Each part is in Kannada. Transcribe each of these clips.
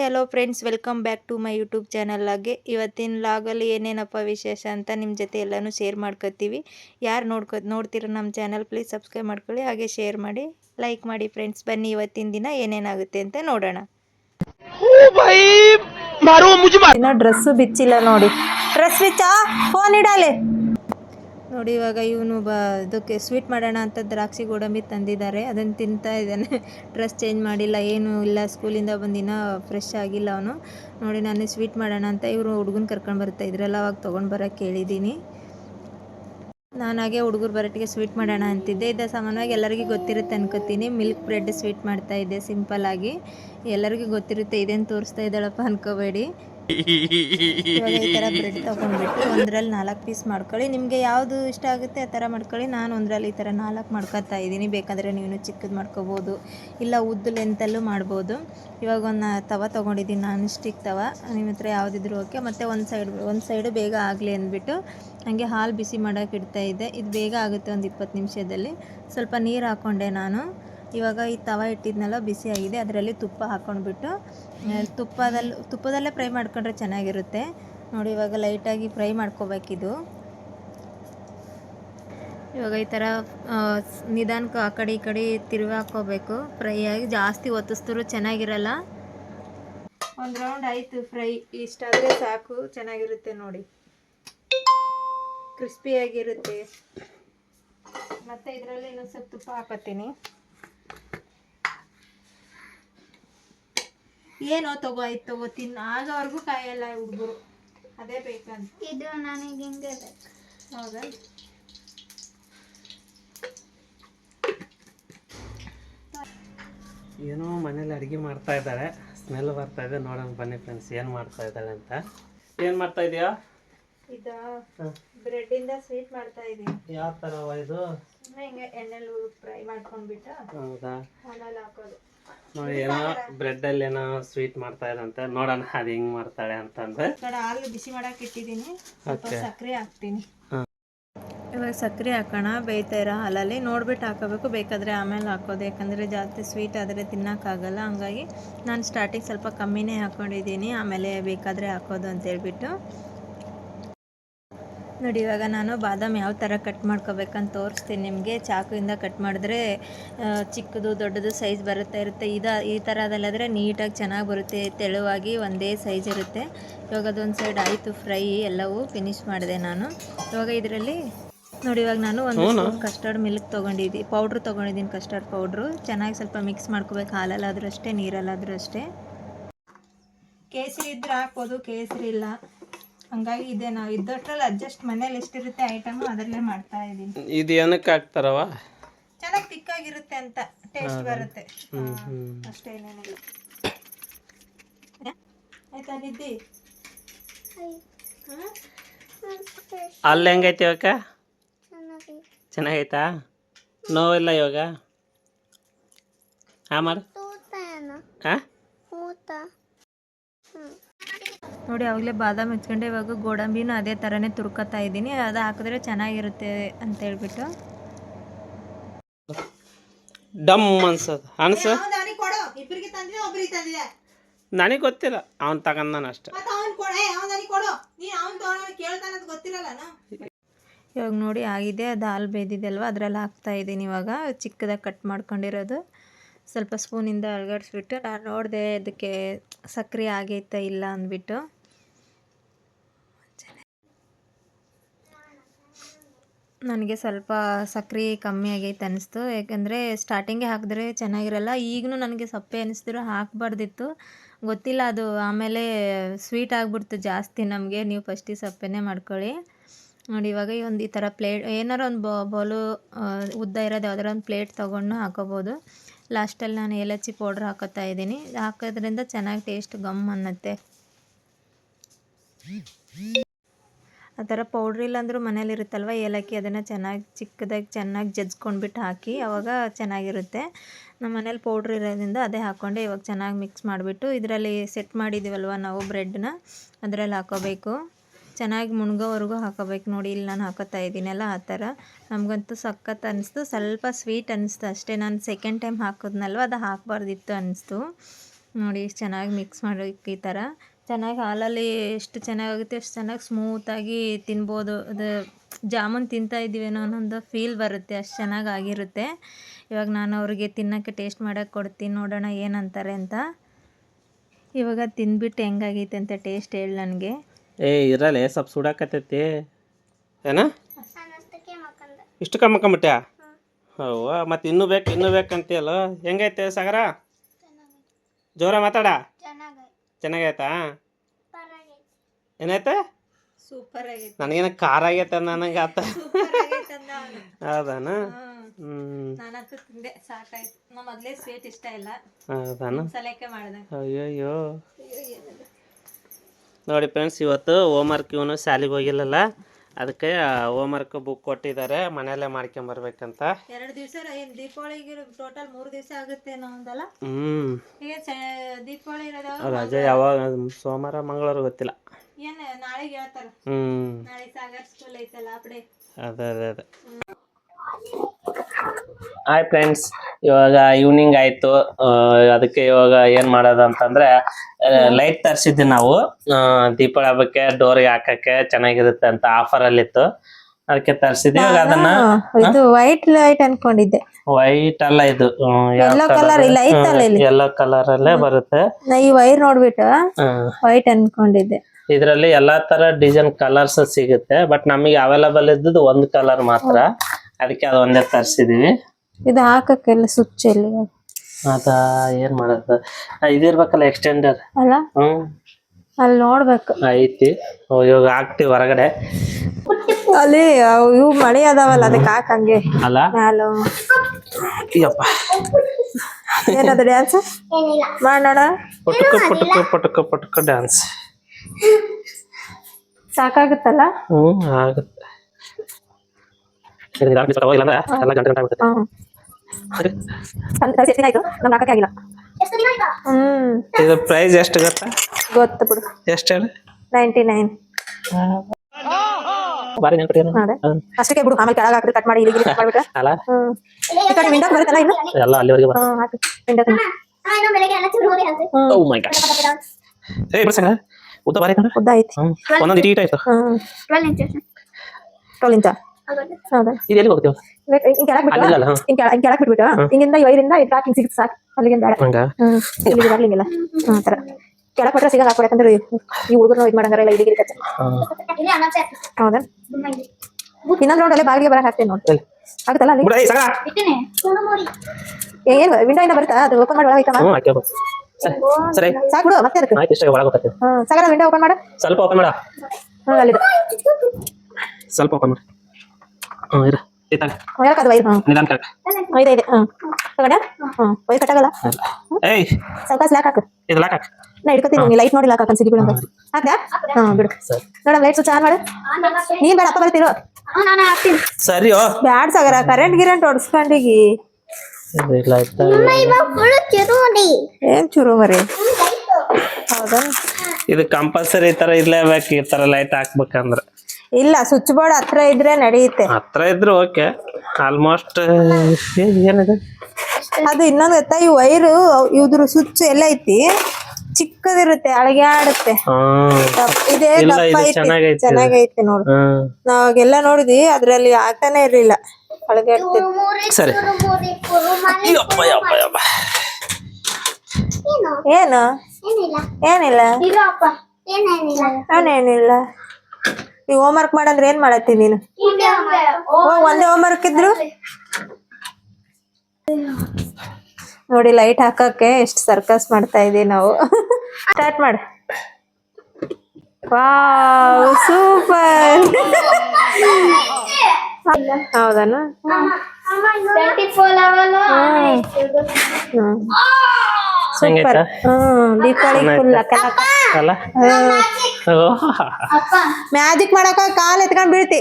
Hi hello friends welcome back to my YouTube ಚಾನಲ್ಲಾಗೆ ಇವತ್ತಿನ ಲಾಗಲ್ಲಿ ಏನೇನಪ್ಪ ವಿಶೇಷ ಅಂತ ನಿಮ್ಮ ಜೊತೆ ಎಲ್ಲನೂ ಶೇರ್ ಮಾಡ್ಕೋತೀವಿ. ಯಾರು ನೋಡ್ಕೊ ನೋಡ್ತೀರ ನಮ್ಮ ಚಾನಲ್ ಪ್ಲೀಸ್ ಸಬ್ಸ್ಕ್ರೈಬ್ ಮಾಡ್ಕೊಳ್ಳಿ ಹಾಗೆ ಶೇರ್ ಮಾಡಿ ಲೈಕ್ ಮಾಡಿ ಫ್ರೆಂಡ್ಸ್ ಬನ್ನಿ ಇವತ್ತಿನ ದಿನ ಏನೇನಾಗುತ್ತೆ ಅಂತ ನೋಡೋಣ. ಡ್ರೆಸ್ಸು ಬಿಚ್ಚಿಲ್ಲ ನೋಡಿ. ಡ್ರೆಸ್ ಬಿಚ್ಚಾ? ಫೋನ್ ಇಡಾಲೆ. ನೋಡಿ, ಇವಾಗ ಇವನು ಬ, ಇದಕ್ಕೆ ಸ್ವೀಟ್ ಮಾಡೋಣ ಅಂತ ದ್ರಾಕ್ಷಿ ಗೋಡಂಬಿ ತಂದಿದ್ದಾರೆ. ಅದನ್ನು ತಿಂತಾ ಇದ್ದಾನೆ. ಡ್ರೆಸ್ ಚೇಂಜ್ ಮಾಡಿಲ್ಲ, ಏನೂ ಇಲ್ಲ. ಸ್ಕೂಲಿಂದ ಬಂದಿನ ಫ್ರೆಶ್ ಆಗಿಲ್ಲ ಅವನು. ನೋಡಿ, ನಾನು ಸ್ವೀಟ್ ಮಾಡೋಣ ಅಂತ ಇವರು ಹುಡುಗನ ಕರ್ಕೊಂಡು ಬರ್ತಾ ಇದ್ರಲ್ಲ, ಅವಾಗ ತೊಗೊಂಡು ಬರೋಕ್ಕೆ ಹೇಳಿದ್ದೀನಿ ನಾನು ಹಾಗೆ ಹುಡುಗರು ಬರೋಟ್ಟಿಗೆ ಸ್ವೀಟ್ ಮಾಡೋಣ ಅಂತಿದ್ದೆ. ಇದು ಸಾಮಾನ್ಯವಾಗಿ ಎಲ್ಲರಿಗೂ ಗೊತ್ತಿರುತ್ತೆ ಅನ್ಕೋತೀನಿ. ಮಿಲ್ಕ್ ಬ್ರೆಡ್ ಸ್ವೀಟ್ ಮಾಡ್ತಾ ಇದ್ದೆ, ಸಿಂಪಲ್ ಆಗಿ. ಎಲ್ಲರಿಗೂ ಗೊತ್ತಿರುತ್ತೆ, ಇದೇನು ತೋರಿಸ್ತಾ ಇದ್ದಾಳಪ್ಪ ಅನ್ಕೋಬೇಡಿ. ಈ ಥರ ಬ್ರೆಡ್ ತೊಗೊಂಡ್ಬಿಟ್ಟು ಒಂದರಲ್ಲಿ ನಾಲ್ಕು ಪೀಸ್ ಮಾಡ್ಕೊಳ್ಳಿ. ನಿಮಗೆ ಯಾವುದು ಇಷ್ಟ ಆಗುತ್ತೆ ಆ ಥರ ಮಾಡ್ಕೊಳ್ಳಿ. ನಾನು ಒಂದರಲ್ಲಿ ಈ ಥರ ನಾಲ್ಕು ಮಾಡ್ಕೊತಾ ಇದ್ದೀನಿ. ಬೇಕಾದರೆ ನೀವು ಚಿಕ್ಕದು ಮಾಡ್ಕೋಬೋದು, ಇಲ್ಲ ಉದ್ದು ಲೆಂತಲ್ಲೂ ಮಾಡ್ಬೋದು. ಇವಾಗ ಒಂದು ತವ ತಗೊಂಡಿದ್ದೀನಿ. ನಾನ್ ಸ್ಟಿಕ್ ತವ. ನಿಮ್ಮ ಹತ್ರ ಯಾವುದಿದ್ರು ಓಕೆ ಮತ್ತು ಒಂದು ಸೈಡ್ ಒಂದು ಸೈಡು ಬೇಗ ಆಗಲಿ ಅಂದ್ಬಿಟ್ಟು ಹಾಗೆ ಹಾಲು ಬಿಸಿ ಮಾಡೋಕೆ ಇದೆ ಇದು ಬೇಗ ಆಗುತ್ತೆ ಒಂದು ಇಪ್ಪತ್ತು ನಿಮಿಷದಲ್ಲಿ. ಸ್ವಲ್ಪ ನೀರು ಹಾಕ್ಕೊಂಡೆ ನಾನು. ಇವಾಗ ಈ ತವ ಇಟ್ಟಿದ್ನೆಲ್ಲ, ಬಿಸಿ ಆಗಿದೆ, ಅದರಲ್ಲಿ ತುಪ್ಪ ಹಾಕ್ಕೊಂಡ್ಬಿಟ್ಟು ತುಪ್ಪದಲ್ಲಿ, ತುಪ್ಪದಲ್ಲೇ ಫ್ರೈ ಮಾಡ್ಕೊಂಡ್ರೆ ಚೆನ್ನಾಗಿರುತ್ತೆ. ನೋಡಿ, ಇವಾಗ ಲೈಟಾಗಿ ಫ್ರೈ ಮಾಡ್ಕೋಬೇಕಿದು. ಇವಾಗ ಈ ಥರ ನಿಧಾನಕ್ಕೆ ಆ ಕಡೆ ಈ ಕಡೆ ತಿರುವಿ ಹಾಕ್ಕೋಬೇಕು ಫ್ರೈ ಆಗಿ ಜಾಸ್ತಿ ಒತ್ತಿಸಿದ್ರು ಚೆನ್ನಾಗಿರಲ್ಲ. ಒಂದು ರೌಂಡ್ ಆಯಿತು ಫ್ರೈ, ಇಷ್ಟಾದರೆ ಸಾಕು, ಚೆನ್ನಾಗಿರುತ್ತೆ ನೋಡಿ. ಕ್ರಿಸ್ಪಿಯಾಗಿರುತ್ತೆ. ಮತ್ತು ಇದರಲ್ಲಿ ಇನ್ನೊಂದು ಸ್ವಲ್ಪ ತುಪ್ಪ ಹಾಕೋತೀನಿ ಏನೋ ತಗೋ ಆಯ್ತು ತಗೋ ತಿನ್ನ. ಆಗವರೆಗೂ ಕಾಯಲ್ಲ ಹುಡುಗರು. ಅದೇ ಬೇಕಂತ. ಇದು ನನಗೆ ಹಿಂಗೆ ಬೇಕು. ಹೌದಾ? ಏನೋ ಮನೇಲಿ ಅಡುಗೆ ಮಾಡ್ತಾ ಇದ್ದಾಳೆ ಸ್ಮೆಲ್ ಬರ್ತಾ ಇದೆ. ನೋಡೋಣ ಬನ್ನಿ ಫ್ರೆಂಡ್ಸ್ ಏನು ಮಾಡ್ತಾ ಇದ್ದಾಳೆ ಅಂತ. ಏನು ಮಾಡ್ತಾ ಇದೀಯಾ? ಬ್ರೆಡ್ ಇಂದ ಸ್ವೀಟ್ ಮಾಡ್ತಾ ಇದೀನಿ. ಯಾವ ತರ ಇದು? ಎಣ್ಣೆ ಹಿಂಗೆ ಎಣ್ಣೆಲಿ ಫ್ರೈ ಮಾಡ್ಕೊಂಡ್ಬಿಟ್ಟು. ಹೌದಾ? ಆಮೇಲೆ ಹಾಕೋದು. ನೋಡಿ ಏನೋ ಬ್ರೆಡ್ಡಲ್ಲಿ ಏನೋ ಸ್ವೀಟ್ ಮಾಡ್ತಾ ಇದಂತೆ ನೋಡೋಣ ಅದು ಹೆಂಗ್ ಮಾಡ್ತಾಳೆ ಅಂತ ಈ ಕಡೆ ಹಾಲು ಬಿಸಿ ಮಾಡಕ್ ಇಟ್ಟಿದ್ದೀನಿ. ಸಕ್ಕರೆ ಹಾಕ್ತೀನಿ. ಇವಾಗ ಸಕ್ಕರೆ ಹಾಕೋಣ. ಬೇಯ್ತಾ ಇರೋ ಹಾಲಲ್ಲಿ ನೋಡ್ಬಿಟ್ಟು ಹಾಕೋಬೇಕು. ಬೇಕಾದರೆ ಆಮೇಲೆ ಹಾಕೋದು. ಯಾಕಂದರೆ ಜಾಸ್ತಿ ಸ್ವೀಟ್ ಆದರೆ ತಿನ್ನೋಕ್ಕಾಗಲ್ಲ. ಹಂಗಾಗಿ ನಾನು ಸ್ಟಾರ್ಟಿಂಗ್ ಸ್ವಲ್ಪ ಕಮ್ಮಿನೇ ಹಾಕ್ಕೊಂಡಿದ್ದೀನಿ ಆಮೇಲೆ ಬೇಕಾದರೆ ಹಾಕೋದು ಅಂತ ಹೇಳ್ಬಿಟ್ಟು. ನೋಡಿ ಇವಾಗ ನಾನು ಬಾದಾಮ್ ಯಾವ ಥರ ಕಟ್ ಮಾಡ್ಕೋಬೇಕಂತ ತೋರಿಸ್ತೀನಿ ನಿಮಗೆ. ಚಾಕುವಿಂದ ಕಟ್ ಮಾಡಿದ್ರೆ ಚಿಕ್ಕದು ದೊಡ್ಡದು ಸೈಜ್ ಬರುತ್ತೆ ಇರುತ್ತೆ. ಇದ ಈ ಥರದಲ್ಲಾದರೆ ನೀಟಾಗಿ ಚೆನ್ನಾಗಿ ಬರುತ್ತೆ ತೆಳುವಾಗಿ ಒಂದೇ ಸೈಜ್ ಇರುತ್ತೆ. ಇವಾಗ ಅದೊಂದು ಸೈಡ್ ಆಯಿತು ಫ್ರೈ ಎಲ್ಲವೂ ಫಿನಿಶ್ ಮಾಡಿದೆ ನಾನು. ಇವಾಗ ಇದರಲ್ಲಿ ನೋಡಿ ಇವಾಗ ನಾನು ಒಂದು ಸ್ಪೂನ್ ಕಸ್ಟರ್ಡ್ ಮಿಲ್ಕ್ ತೊಗೊಂಡಿದ್ದೀನಿ ಪೌಡ್ರ್ ತೊಗೊಂಡಿದ್ದೀನಿ ಕಸ್ಟರ್ಡ್ ಪೌಡ್ರು. ಚೆನ್ನಾಗಿ ಸ್ವಲ್ಪ ಮಿಕ್ಸ್ ಮಾಡ್ಕೋಬೇಕು ಹಾಲಲ್ಲಾದ್ರೂ ಅಷ್ಟೇ ನೀರಲ್ಲಾದರೂ ಅಷ್ಟೇ. ಕೇಸರಿ ಇದ್ರೆ ಹಾಕ್ಬೋದು ಕೇಸರಿ ಇಲ್ಲ. ಹಂಗಾಗಿ ಇದೆ ನಾವು ಇದ್ದಷ್ಟ್ರಲ್ಲಿ ಅಡ್ಜಸ್ಟ್ ಮನೇಲಿ ಎಷ್ಟಿರುತ್ತೆ ಐಟಮ್ ಅದರಲ್ಲೇ ಮಾಡ್ತಾ ಇದ್ದೀನಿ. ಇದು ಏನಕ್ಕೆ ಹಾಕ್ತಾರವ ಚೆನ್ನಾಗಿ ತಿಕ್ಕಾಗಿರುತ್ತೆ ಅಂತ ಟೇಸ್ಟ್ ಬರುತ್ತೆ. ಅಷ್ಟೇ ಏನೇನಿಲ್ಲ ಆಯ್ತಾ ನಿದ್ದಿ? ಅಲ್ಲಿ ಹೆಂಗೈತೆ ಇವಾಗ? ಚೆನ್ನಾಗಿ ಚೆನ್ನಾಗೈತಾ? ನೋವಿಲ್ಲ ಇವಾಗ? ಹಾಂ ಮಾರು ಹಾಂ ಊಟ ಹ್ಞೂ ನೋಡಿ ಆವಾಗಲೇ ಬಾದಾಮಿ ಹಚ್ಕೊಂಡೆ ಇವಾಗ ಗೋಡಂಬಿನೂ ಅದೇ ಥರನೇ ತುರ್ಕೊತಾ ಇದ್ದೀನಿ. ಅದು ಹಾಕಿದ್ರೆ ಚೆನ್ನಾಗಿರುತ್ತೆ ಅಂತ ಹೇಳ್ಬಿಟ್ಟು. ಡಮ್ ಅನ್ಸದ. ಅನ್ಸ? ನನಗೆ ಗೊತ್ತಿಲ್ಲ. ಅವ್ನು ತಗೊಂಡಾನ ಅಷ್ಟೇ. ಮತ್ತೆ ಅವನ್ ಕೊಡೆ. ಅವನಿಗೆ ಕೊಡು. ನೀನು ಅವನ್ ತಗೊಂಡು ಕೇಳ್ತಾನೆ ಅದು ಇವಾಗ ನೋಡಿ ಆಗಿದೆ. ಅದು ಹಾಲು ಬೇದಿದೆ ಅಲ್ವಾ? ಅದರಲ್ಲಿ ಹಾಕ್ತಾ ಇದ್ದೀನಿ ಇವಾಗ. ಚಿಕ್ಕದಾಗಿ ಕಟ್ ಮಾಡ್ಕೊಂಡಿರೋದು. ಸ್ವಲ್ಪ ಸ್ಪೂನಿಂದ ಅಳಗಡಿಸ್ಬಿಟ್ಟು ನಾನು ನೋಡಿದೆ ಅದಕ್ಕೆ ಸಕ್ಕರೆ ಆಗೈತಾ ಇಲ್ಲ ಅಂದ್ಬಿಟ್ಟು. ನನಗೆ ಸ್ವಲ್ಪ ಸಕ್ಕರೆ ಕಮ್ಮಿ ಆಗೈತೆ ಅನ್ನಿಸ್ತು ಯಾಕಂದರೆ ಸ್ಟಾರ್ಟಿಂಗೆ ಹಾಕಿದ್ರೆ ಚೆನ್ನಾಗಿರಲ್ಲ. ಈಗಲೂ ನನಗೆ ಸಪ್ಪೆ ಅನ್ನಿಸ್ತಿರೋ ಹಾಕಬಾರ್ದಿತ್ತು. ಗೊತ್ತಿಲ್ಲ ಅದು ಆಮೇಲೆ ಸ್ವೀಟ್ ಆಗಿಬಿಡ್ತು ಜಾಸ್ತಿ ನಮಗೆ. ನೀವು ಫಸ್ಟಿಗೆ ಸಪ್ಪೆನೇ ಮಾಡ್ಕೊಳ್ಳಿ. ನೋಡಿ, ಇವಾಗ ಈ ಒಂದು ಈ ಥರ ಪ್ಲೇಟ್ ಏನಾರು ಒಂದು ಬೌಲು ಉದ್ದ ಇರೋದು ಯಾವ್ದಾರ ಒಂದು ಪ್ಲೇಟ್ ತೊಗೊಂಡು ಹಾಕೋಬೋದು. ಲಾಸ್ಟಲ್ಲಿ ನಾನು ಏಲಚ್ಚಿ ಪೌಡ್ರ್ ಹಾಕೋತಾ ಇದ್ದೀನಿ. ಹಾಕೋದ್ರಿಂದ ಚೆನ್ನಾಗಿ ಟೇಸ್ಟ್ ಗಮ್ ಅನ್ನತ್ತೆ. ಆ ಥರ ಪೌಡ್ರ್ ಇಲ್ಲಾಂದ್ರೂ ಮನೇಲಿ ಇರುತ್ತಲ್ವ? ಏಲಕ್ಕಿ ಅದನ್ನು ಚೆನ್ನಾಗಿ ಚಿಕ್ಕದಾಗಿ ಚೆನ್ನಾಗಿ ಜಜ್ಕೊಂಡ್ಬಿಟ್ಟು ಹಾಕಿ ಅವಾಗ ಚೆನ್ನಾಗಿರುತ್ತೆ. ನಮ್ಮ ಮನೇಲಿ ಪೌಡ್ರ್ ಇರೋದ್ರಿಂದ ಅದೇ ಹಾಕ್ಕೊಂಡೆ ಇವಾಗ ಚೆನ್ನಾಗಿ ಮಿಕ್ಸ್ ಮಾಡಿಬಿಟ್ಟು ಇದರಲ್ಲಿ ಸೆಟ್ ಮಾಡಿದ್ದೀವಲ್ವ ನಾವು ಬ್ರೆಡ್ನ ಅದರಲ್ಲಿ ಹಾಕೋಬೇಕು. ಚೆನ್ನಾಗಿ ಮುಣ್ಗೋವರೆಗೂ ಹಾಕೋಬೇಕು ನೋಡಿ, ಇಲ್ಲಿ ನಾನು ಹಾಕೋತಾ ಇದ್ದೀನಲ್ಲ ಆ ಥರ. ನಮಗಂತೂ ಸಖತ್ ಅನ್ನಿಸ್ತು ಸ್ವಲ್ಪ ಸ್ವೀಟ್ ಅನ್ನಿಸ್ತು ಅಷ್ಟೇ. ನಾನು ಸೆಕೆಂಡ್ ಟೈಮ್ ಹಾಕಿದ್ನಲ್ವ, ಅದು ಹಾಕಬಾರ್ದಿತ್ತು ಅನ್ನಿಸ್ತು ನೋಡಿ, ಚೆನ್ನಾಗಿ ಮಿಕ್ಸ್ ಮಾಡಬೇಕು ಈ ಥರ. ಚೆನ್ನಾಗಿ ಹಾಲಲ್ಲಿ ಎಷ್ಟು ಚೆನ್ನಾಗಾಗುತ್ತೆ ಅಷ್ಟು ಚೆನ್ನಾಗಿ ಸ್ಮೂತಾಗಿ ತಿನ್ಬೋದು. ಅದು ಜಾಮೂನ್ ತಿಂತಾ ಇದ್ದೀವೇನೋ ಅನ್ನೋದು ಫೀಲ್ ಬರುತ್ತೆ ಅಷ್ಟು ಚೆನ್ನಾಗಿ ಆಗಿರುತ್ತೆ. ಇವಾಗ ನಾನು ಅವ್ರಿಗೆ ತಿನ್ನೋಕ್ಕೆ ಟೇಸ್ಟ್ ಮಾಡೋಕ್ಕೆ ಕೊಡ್ತೀನಿ ನೋಡೋಣ ಏನಂತಾರೆ ಅಂತ. ಇವಾಗ ತಿಂದ್ಬಿಟ್ಟು ಹೆಂಗಾಗೈತೆ ಅಂತ ಟೇಸ್ಟ್ ಹೇಳಿ ನನಗೆ. ಏ ಇರಲ್ಲ ಸ್ವಲ್ಪ ಸುಡಾಕತ್ತೈತಿ. ಏನ? ಇಷ್ಟು ಕಮ್ಮಕೊಂಬಿಟ್ಯಾ ಹೌವಾ ಮತ್ತೆ ಇನ್ನೂ ಬೇಕು ಇನ್ನೂ ಬೇಕಂತೀಯಲ್ಲ? ಹೆಂಗೈತೆ ಸಾಗರ? ಜೋರ ಮಾತಾಡ. ಚೆನ್ನಾಗೈತೆ? ಏನಾಯ್ತ? ನನಗೇನ ಖಾರ ಆಗೈತೆ ನನಗೆ ಆತ. ಹೌದಾನ? ಅಯ್ಯಯ್ಯೋ. ನೋಡಿ ಫ್ರೆಂಡ್ಸ್ ಇವತ್ತು ಹೋಮ್ ವರ್ಕ್ ಇವನು ಶಾಲೆಗೆ ಹೋಗಿಲ್ಲಲ್ಲ? ಅದಕ್ಕೆ ಹೋಮ್ವರ್ಕ್ ಬುಕ್ ಕೊಟ್ಟಿದ್ದಾರೆ ಮನೆಯಲ್ಲೇ ಮಾಡ್ಕೊಂಬರ್ಬೇಕಂತ ಎರಡು ದಿವಸ ದೀಪಾವಳಿಗೆ ಟೋಟಲ್ ಮೂರು ದಿವಸ ಆಗುತ್ತೆ ಅನ್ನೋ ಒಂದಲ್ಲ ಹ್ಮ್. ಈಗ ದೀಪಾವಳಿ ರಜೆ ಯಾವಾಗ? ಸೋಮವಾರ ಮಂಗಳವಾರ ಗೊತ್ತಿಲ್ಲ. ಏನು ನಾಳೆಗೆ ಹೇಳ್ತಾರೆ? ಹ್ಮ್. ನಾಳೆ ಸಾಗರ್ ಸ್ಕೂಲ್ ಐತಲ್ಲ ಅಪ್ಡೆ ಅದೇ ಅದೇ ಅದೇ. ಹಾಯ್ ಫ್ರೆಂಡ್ಸ್ ಇವಾಗ ಈವ್ನಿಂಗ್ ಆಯ್ತು. ಅದಕ್ಕೆ ಇವಾಗ ಏನ್ ಮಾಡೋದು ಅಂತಂದ್ರೆ ಲೈಟ್ ತರಿಸಿದ್ವಿ ನಾವು. ದೀಪಾವಳಿ ಹಬ್ಬಕ್ಕೆ ಡೋರ್ಗೆ ಹಾಕಕ್ಕೆ ಚೆನ್ನಾಗಿರುತ್ತೆ ಅಂತ ಆಫರ್ ಅಲ್ಲಿ ಇತ್ತು ಅದಕ್ಕೆ ತರಿಸಿದ್ವಿ. ಇವಾಗ ಅದನ್ನ ಇದು ವೈಟ್ ಲೈಟ್ ಅನ್ಕೊಂಡಿದ್ದೆ. ವೈಟ್ ಅಲ್ಲ ಇದು. ಎಲ್ಲೋ ಕಲರ್ ಅಲ್ಲೇ ಬರುತ್ತೆ. ಈ ವೈರ್ ನೋಡ್ಬಿಟ್ಟು. ವೈಟ್ ಅನ್ಕೊಂಡಿದ್ದೆ. ಇದರಲ್ಲಿ ಎಲ್ಲಾ ತರ ಡಿಸೈನ್ ಕಲರ್ಸ್ ಸಿಗುತ್ತೆ ಬಟ್ ನಮಗೆ ಅವೈಲಬಲ್ ಇದ್ದದ್ದು ಒಂದ್ ಕಲರ್ ಮಾತ್ರ. ಅದಕ್ಕೆ ಅದು ಒಂದೇ ತರಿಸಿದೀವಿ. ಇದು ಹಾಕಕ್ಕೆಲ್ಲ ಸ್ವಿಚ್ ಎಲ್ಲಿ ಅದ ಏನ್ ಮಾಡೋದು? ಇದಿರ್ಬೇಕಲ್ಲ ಎಕ್ಸ್ಟೆಂಡರ್ ಅಲ್ಲ? ಹ್ಮ್. ಅಲ್ಲಿ ನೋಡ್ಬೇಕು. ಐತಿ. ಇವಾಗ ಹಾಕ್ತಿವಿ ಹೊರಗಡೆ. ಅಲ್ಲಿ ಅವು ಇವು ಮಳೆ ಅದಾವಲ್ಲ ಅದಕ್ಕೆ ಹಾಕಂಗೆ. ಅಲ್ಲ? ಮ್ಯಾಲ ಅಯ್ಯಪ್ಪ ಏನದು ಡ್ಯಾನ್ಸ್ ಮಾಡೋಣ? ಪುಟಕ ಪುಟಕ ಪುಟಕ ಪುಟಕ ಡ್ಯಾನ್ಸ್ ಸಾಕಾಗುತ್ತಲ್ಲ? ಹ್ಮ್ ಆಗುತ್ತೆ. ಹೋಗಿಲ್ಲ ಅಂದ್ರೆ ಎಲ್ಲ ಗಂಟೆ ಗಂಟೆ ಆಗ್ಬಿಡುತ್ತೆ. ಎಷ್ಟ್ ದಿನ ಆಯ್ತು. ಆಗಿಲ್ಲ. ಆಯ್ತಾ? ಹ್ಮ್. ಇದು ಪ್ರೈಸ್ ಎಷ್ಟು ಗೊತ್ತಾ? ಗೊತ್ತು ಬಿಡು. ಎಷ್ಟು ಹೇಳಿ? Ninety nine. ಬಾರಿ ನೆನ್ಪಿಟ್ಟೇನು ಅದೇ ಅಷ್ಟಕ್ಕೆ ಬಿಡು. ಆಮೇಲೆ ಕೆಳಗೆ ಹಾಕಿದ್ರೆ ಕಟ್ ಮಾಡಿ ಇಲ್ಲಿ ಕಟ್ ಮಾಡ್ಬಿಟ್ರೆ. ಅಲ್ಲ? ಈ ಕಡೆ ವಿಂಡೋ ಬರುತ್ತಲ್ಲ ಇನ್ನು? ಎಲ್ಲ ಅಲ್ಲಿವರೆಗೆ ಬರ ಹ್ಮ್ ಹಾಕಿ. ವಿಂಡೋ ಓ ಮೈ ಗಾಡ್ ಏ ಉದ್ದ ಬಾರಿ ಉದ್ದ ಐತಿ. ಒಂದೊಂದು ಇಟಿ ಆಯ್ತು ಹ್ಮ್. ಟ್ವೆಲ್ ಇಂಚಸ್ ಟ್ವೆಲ್ ಇಂಚ ಹೌದಾ? ಇದು ಎಲ್ಲಿ ಹೋಗ್ತೀವಿ ಹಿಂಗ್ ಕೆಳಗ್ ಬಿಟ್ಟು ಅಲ್ಲಿಲ್ಲ ಹ್ಮ್ ಹಿಂಗ್ ಕೆಳಗ್ ಹಿಂಗ್ ಕೆಳಗ್ ಬಿಟ್ಬಿಟ್ಟು ಹಿಂಗಿಂದ ಈ ವೈರಿಂದ ಸಿಗುತ್ತೆ? ಸಾಕು ಅಲ್ಲಿಗೆ ಬೇಡ. ಹಂಗ? ಹ್ಮ್ ಇಲ್ಲಿಗೆ ಬರ್ಲಿಂಗಿಲ್ಲ. ಆ ತರ ಬಿಟ್ರೆ ಸಿಗಲ್ಲ ಈ ಹುಡುಗರು ಇದು ಮಾಡಂಗಾರ ಇಲ್ಲಿಗೆ ಕಚ್ಚ. ಹ್ಮ್ ಇಲ್ಲಿ ಅನ್ನ ಸರ್ ಹೌದಾ? ಇನ್ನೊಂದು ಬಾಗಿಲಿಗೆ ಬರಕ್ ಹಾಕ್ತೀನಿ ನೋಡಿ. ಎಲ್ಲಿ? ಆಗುತ್ತಲ್ಲ ಅಲ್ಲಿ? ಬಿಡ ಏ ಸಗ. ಇಟ್ಟಿನಿ. ಚೂರು ನೋಡಿ ಏನ್ ವಿಂಡೋ ಇಂದ ಬರುತ್ತಾ? ಅದು ಓಪನ್ ಮಾಡಿ ಒಳಗೆ ಹ್ಞೂ ಸರಿ ಸರಿ. ಸಾಕು ಬಿಡು ಮತ್ತೆ ಅದಕ್ಕೆ. ಆಯ್ತು ಇಷ್ಟ ಒಳಗೆ ಹೋಗ್ತೀನಿ ಹ್ಮ್ ಸಾಗರ ವಿಂಡೋ ಓಪನ್ ಮಾಡು. ಸ್ವಲ್ಪ ಓಪನ್ ಮಾಡ. ಹಾ ಅಲ್ಲಿದೆ. ಸ್ವಲ್ಪ ಓಪನ್ ಮಾಡಿ. ಹ್ಞೂ ಇರ. ಇತ್ತಾಗ ಹೇಳಕ್ ಅದು ವೈರ್ ಹ್ಮ್ ನಿಧಾನ ಕರೆಕ್ಟ್ ಇದೆ ತಗೊಂಡ ಹ್ಮ್ ವೈರ್ ಕಟ್ಟಾಗಲ್ಲ? ಏಯ್. ಸ್ವಲ್ಪ ಲಾಕ್ ಹಾಕು. ಇದು ಲಾಕ್ ಹಾಕ್. ನಾ ಲೈಟ್ ನೋಡಿ ಲಾಕ್ ಹಾಕೊಂಡು ಸಿಗಿ ಬಿಡು ಹಾಕ್ದಾ ಹಾ ಬಿಡು. ಸರಿ. ನೋಡಮ್ ಲೈಟ್ ಸ್ವಿಚ್ ಆನ್ ಮಾಡು. ನೀನ್ ಬೇಡ ಅಪ್ಪ ಬರ್ತಿರೋ? ನಾನು ಹಾಕ್ತೀನಿ. ಸರಿ ಓ ಬ್ಯಾಡ್ ಸಾಗರ ಕರೆಂಟ್ ಗಿರೆಂಟ್ ಹೊಡ್ಸ್ಕೊಂಡಿಗಿ ಏನ್ ಚುರು ಮರಿ? ಹೌದಾ? ಇದು ಕಂಪಲ್ಸರಿ ಈ ತರ ಇರ್ಲೇಬೇಕು ಈ ತರ ಲೈಟ್ ಹಾಕ್ಬೇಕಂದ್ರೆ. ಇಲ್ಲ ಸ್ವಿಚ್ ಬೋರ್ಡ್ ಹತ್ರ ಇದ್ರೆ ನಡೆಯುತ್ತೆ. ಹತ್ರ ಇದ್ರೆ ಓಕೆ ಆಲ್ಮೋಸ್ಟ್ ಏನಿದೆ? ಅದು ಇನ್ನೊಂದು ಗೊತ್ತಾ ಈ ವೈರು ಇದ್ರ ಸ್ವಿಚ್ ಎಲ್ಲ ಐತಿ ಚಿಕ್ಕದಿರುತ್ತೆ ಅಳಗ್ಯಾಡುತ್ತೆ ಆಡುತ್ತೆ. ಚೆನ್ನಾಗೈತೆ ಇದೇ ದಪ್ಪ ಐತಿ ಚೆನ್ನಾಗೈತಿ. ನೋಡು. ನಾವಾಗೆಲ್ಲ ನೋಡಿದ್ವಿ ಅದ್ರಲ್ಲಿ ಆಗ್ತಾನೆ ಇರ್ಲಿಲ್ಲ. ಅಳಗೆ ಸರಿ. ಏನು ಏನು? ಏನಿಲ್ಲ. ಏನಿಲ್ಲ? ಇಲ್ಲ ಅಪ್ಪ ಏನೇನಿಲ್ಲ ಈ ಹೋಮ್ ವರ್ಕ್ ಮಾಡಂದ್ರೆ ಏನ್ ಮಾಡತ್ತಿ ನೀನು? ಓ ಒಂದೇ ಹೋಮ್ ವರ್ಕ್ ಇದ್ರು? ನೋಡಿ ಲೈಟ್ ಹಾಕಕ್ಕೆ ಎಷ್ಟು ಸರ್ಕಸ್ ಮಾಡ್ತಾ ಇದೀವಿ ನಾವು. ಸ್ಟಾರ್ಟ್ ಮಾಡಿ. ವಾವ್ ಸೂಪರ್ ಹೌದನ? ಸೂಪರ್ ಹ್ಮ್ ಹ್ಮ್ ದೀಪಾವಳಿ ಫುಲ್ ಲಕ್ಕ ಮ್ಯಾಜಿಕ್ ಮಾಡಕ ಕಾಲ್ ಎತ್ಕೊಂಡ್ ಬೀಳ್ತಿ.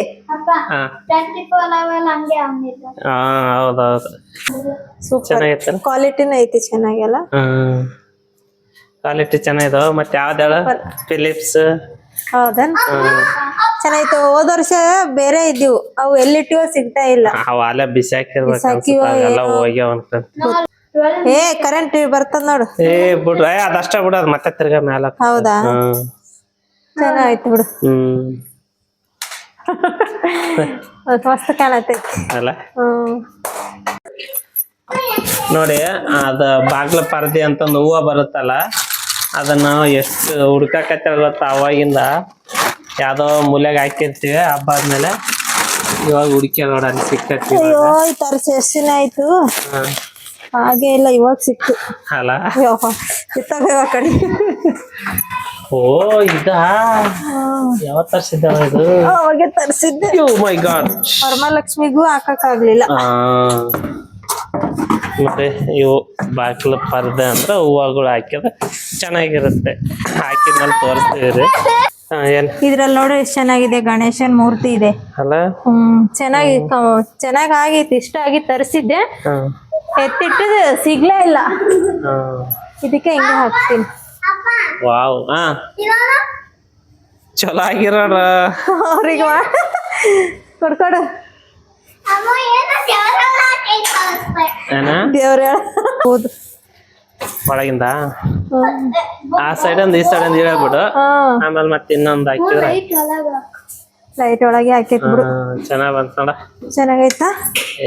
ಹೌದೌದು ಕ್ವಾಲಿಟಿನೂ ಐತಿ ಚೆನ್ನಾಗೆಲ್ಲ. ಕ್ವಾಲಿಟಿ ಚೆನ್ನಾಗಿದಾವ ಮತ್ತೆ ಯಾವ್ದಾಳ? ಹೇಳ ಫಿಲಿಪ್ಸ್ ಹೌದನ್? ಚೆನ್ನಾಯ್ತು ಹೋದ ವರ್ಷ ಬೇರೆ ಇದ್ದೀವು. ಅವು ಎಲ್ಲಿಟ್ಟಿವೋ ಸಿಗ್ತಾ ಇಲ್ಲ. ಅವು ಬಿಸಾಕಿರ್ಬೇಕು ಏ ಕರೆಂಟ್ ಬರ್ತದ ನೋಡು. ಏ ಬಿಡ್ರಿ. ಅದಷ್ಟ ಬಿಡ ಅದ್ ಮತ್ತೆ ತಿರ್ಗಾ ಮ್ಯಾಲ. ಹೌದಾ? ಹ್ಮ್ ಬಿಡು. ಹ್ಮ್. ಅದ್ ಮಸ್ತ್ ಕಾಣತೈತಿ ಅಲ್ಲ? ಹ್ಮ್. ನೋಡಿ ಅದ ಬಾಗ್ಲ ಪರದೆ ಅಂತಂದು ಹೂವ ಬರುತ್ತಲ್ಲ ಅದನ್ನ ಎಷ್ಟು ಹುಡ್ಕಾಕತ್ತ ಗೊತ್ತ ಅವಾಗಿಂದ? ಯಾವ್ದೋ ಮೂಲೆಗ್ ಹಾಕಿರ್ತೀವಿ ಹಬ್ಬ ಆದ್ಮೇಲೆ ಇವಾಗ ಹುಡುಕಿ ನೋಡ ಅಲ್ಲಿ ಸಿಕ್ಕತ್ತಿ ಅಯ್ಯೋ ಈ ಆಯ್ತು? ಹಾಗೆ ಇಲ್ಲ ಇವಾಗ ಸಿಕ್ತು. ಅಲ್ಲ? ಕಡೆ. ಓ ಇದಾ? ಯಾವ ತರ್ಸಿದ್ದಾವ ಇದು? ಅವಾಗೆ ತರ್ಸಿದ್ದೆ. ಮೈ ಗಾಡ್. ಪರಮಲಕ್ಷ್ಮಿಗೂ ಹಾಕಕ್ ಆಗ್ಲಿಲ್ಲ ಮತ್ತೆ ಇವು ಬಾಗಿಲು ಪರ್ದೆ ಅಂದ್ರೆ ಹೂವಗಳು ಹಾಕಿದ್ರೆ ಚೆನ್ನಾಗಿರುತ್ತೆ. ಹಾಕಿದ್ಮೇಲೆ ತೋರಿಸ್ತೀವಿ ರೀ. ಇದ್ರಲ್ಲಿ ನೋಡು ಎಷ್ಟ್ ಚೆನ್ನಾಗಿದೆ. ಗಣೇಶನ್ ಮೂರ್ತಿ ಇದೆ. ಅಲ್ಲ? ಹ್ಮ್ ಚೆನ್ನಾಗಿ ಚೆನ್ನಾಗ್ ಆಗೈತಿ. ಇಷ್ಟ ಆಗಿ ತರಿಸಿದ್ದೆ. ಎತ್ತಿಟ್ಟು ಸಿಗ್ಲೇ ಇಲ್ಲ. ಇದಕ್ಕೆ ಹಿಂಗೆ ಹಾಕ್ತೀನಿ. ವಾವ್. ಹಾ ಚಲೋ ಆಗಿರೋಣ ಅವ್ರಿಗೆ ವಾ ಕೊಡ್ಕೊಡು ದೇವ್ರ ಹೌದು. ಒಳಗಿಂದ? ಆ ಸೈಡ್ ಒಂದ್ ಈ ಸೈಡ್ ಒಂದ್ ಹೇಳ್ಬಿಡು. ಆಮೇಲೆ ಮತ್ತೆ ಇನ್ನೊಂದ್ ಹಾಕಿದ್ರೆ. ಲೈಟ್ ಒಳಗ. ಹಾಕೈತಿ ಬಿಡು. ಚೆನ್ನಾಗಿ ಚೆನ್ನಾಗ್ ಬಂತ ನೋಡ. ಚೆನ್ನಾಗೈತಾ?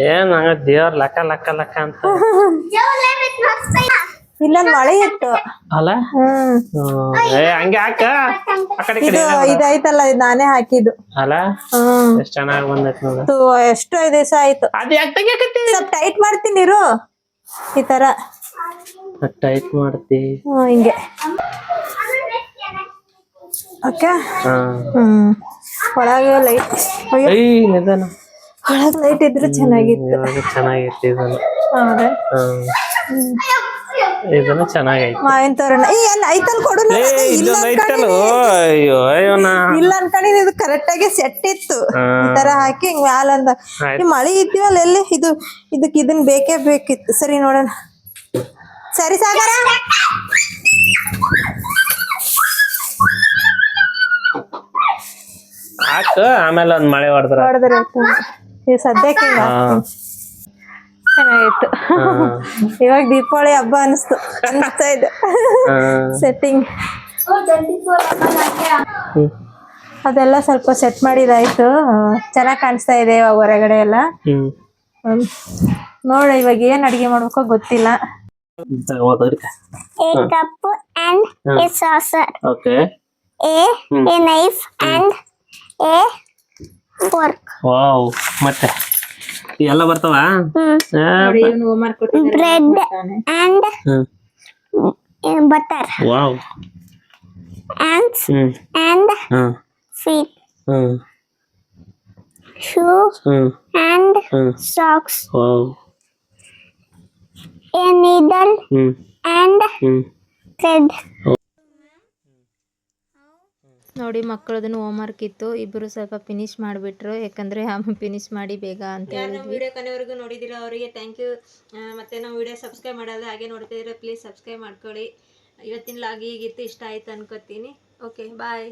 ಏನ್ ಹಂಗ ದೇವ್ರ ಲಕ್ಕ ಲಕ್ಕ ಲಕ್ಕ ಅಂತ. ಇಲ್ಲೊಂದ್ ಮಳೆ ಇತ್ತು. ಅಲ್ಲ? ಹ್ಮ್. ಹ್ಮ್. ಏ ಹಂಗೆ ಹಾಕ. ಆ ಕಡೆ ಈ ಕಡೆ ಇದು ಇದೈತಲ್ಲ ಇದು ನಾನೇ ಹಾಕಿದ್ದು. ಅಲ್ಲ? ಹ್ಮ್. ಎಷ್ಟ್ ಚೆನ್ನಾಗ್ ಬಂದೈತ್ ನೋಡ. ಇದು ಎಷ್ಟು ದಿವಸ ಆಯ್ತು. ಅದ್ ಯಾಕೆ ತೆಗಿಯಕತ್ತಿ ಸ್ವಲ್ಪ ಟೈಟ್ ಮಾಡ್ತೀನಿ ಇರು. ಈ ತರ. ಟೈಟ್ ಮಾಡ್ತಿ. ಹ್ಮ್ ಹಿಂಗೆ. ಓಕೆ? ಹಾ. ಹ್ಮ್. ಒಳಗೆ ಲೈಟ್ ಅಯ್ಯೋ. ಏಯ್ ನಿಧಾನ. ಒಳಗೆ ಲೈಟ್ ಇದ್ರೆ ಚೆನ್ನಾಗಿತ್ತು. ಇವಾಗ ಚೆನ್ನಾಗೈತಿ ಇದನ್ನು ಹೌದಾ? ಹ್ಮ್. ಇದನ್ನು ಚೆನ್ನಾಗೈತೆ. ಮಾವಿನ ತೋರಣ ಈ ಎಲ್ಲ ಐತಲ್ ಕೊಡು. ಏ ಇಲ್ಲ ಅನ್ಕೊಂಡಿನಿ. ಅಯ್ಯೋ ಇಲ್ಲ ಅನ್ಕೊಂಡಿನಿ ಇದು ಕರೆಕ್ಟ್ ಆಗಿ ಸೆಟ್ ಇತ್ತು. ಈ ತರ ಹಾಕಿ ಹಿಂಗ್ ಮ್ಯಾಲ ಅಂದ. ಈ ಮಳಿ ಇದ್ದೀವಲ್ಲ ಎಲ್ಲಿ? ಇದು ಇದಕ್ ಇದನ್ ಬೇಕೇ ಬೇಕಿತ್ತು. ಸರಿ ನೋಡೋಣ. ಸರಿ ಸಾಗರ. ಹಾಕು ಆಮೇಲೆ ಒಂದ್ ಮಳೆ ಹೊಡೆದ್ರ. ಹೊಡೆದ್ರೆ ಸದ್ಯಕ್ಕೆ ಹಿಂಗ ಚೆನ್ನಾಗಿತ್ತು. ಇವಾಗ ದೀಪಾವಳಿ ಹಬ್ಬ ಅನಿಸ್ತು ಅನಿಸ್ತಾ ಇದೆ. ಸೆಟ್ಟಿಂಗ್ ಓ, 24 hour ಅದೆಲ್ಲ ಸ್ವಲ್ಪ ಸೆಟ್ ಮಾಡಿದಾಯ್ತು. ಚೆನ್ನಾಗಿ ಕಾಣಿಸ್ತಾ ಇದೆ ಇವಾಗ ಹೊರಗಡೆ ಎಲ್ಲ. ನೋಡ ಹ್ಮ್. ನೋಡು ಇವಾಗ ಏನ್ ಅಡಿಗೆ ಮಾಡ್ಬೇಕೋ ಗೊತ್ತಿಲ್ಲ. A cup and a saucer. Okay. A a knife and a fork. Wow ಮತ್ತೆ? ಎಲ್ಲ ಬರ್ತಾವ Bread and hmm uh, butter. Wow Ants hmm and hmm feet. Hmm Shoe hmm and hmm socks. Wow A needle hmm and hmm thread. ನೋಡಿ ಮಕ್ಕಳದನ್ನು ಹೋಮ್ವರ್ಕ್ ಇತ್ತು. ಇಬ್ಬರು ಸ್ವಲ್ಪ ಫಿನಿಶ್ ಮಾಡಿಬಿಟ್ರು. ಯಾಕಂದರೆ ಫಿನಿಶ್ ಮಾಡಿ ಬೇಗ ಅಂತ ಹೇಳಿದ್ವಿ. ವಿಡಿಯೋ ಕೊನೆವರೆಗೂ ನೋಡಿದಿರ ಅವರಿಗೆ ಥ್ಯಾಂಕ್ ಯು ಮತ್ತು ನಾವು ವಿಡಿಯೋ ಸಬ್ಸ್ಕ್ರೈಬ್ ಮಾಡೋದು ಹಾಗೆ ನೋಡ್ತಿದ್ರೆ ಪ್ಲೀಸ್ ಸಬ್ಸ್ಕ್ರೈಬ್ ಮಾಡ್ಕೊಳ್ಳಿ. ಇವತ್ತಿನ ಲಾಗಿ ಈಗಿತ್ತು ಇಷ್ಟ ಆಯ್ತು ಅನ್ಕೋತೀನಿ. Okay bye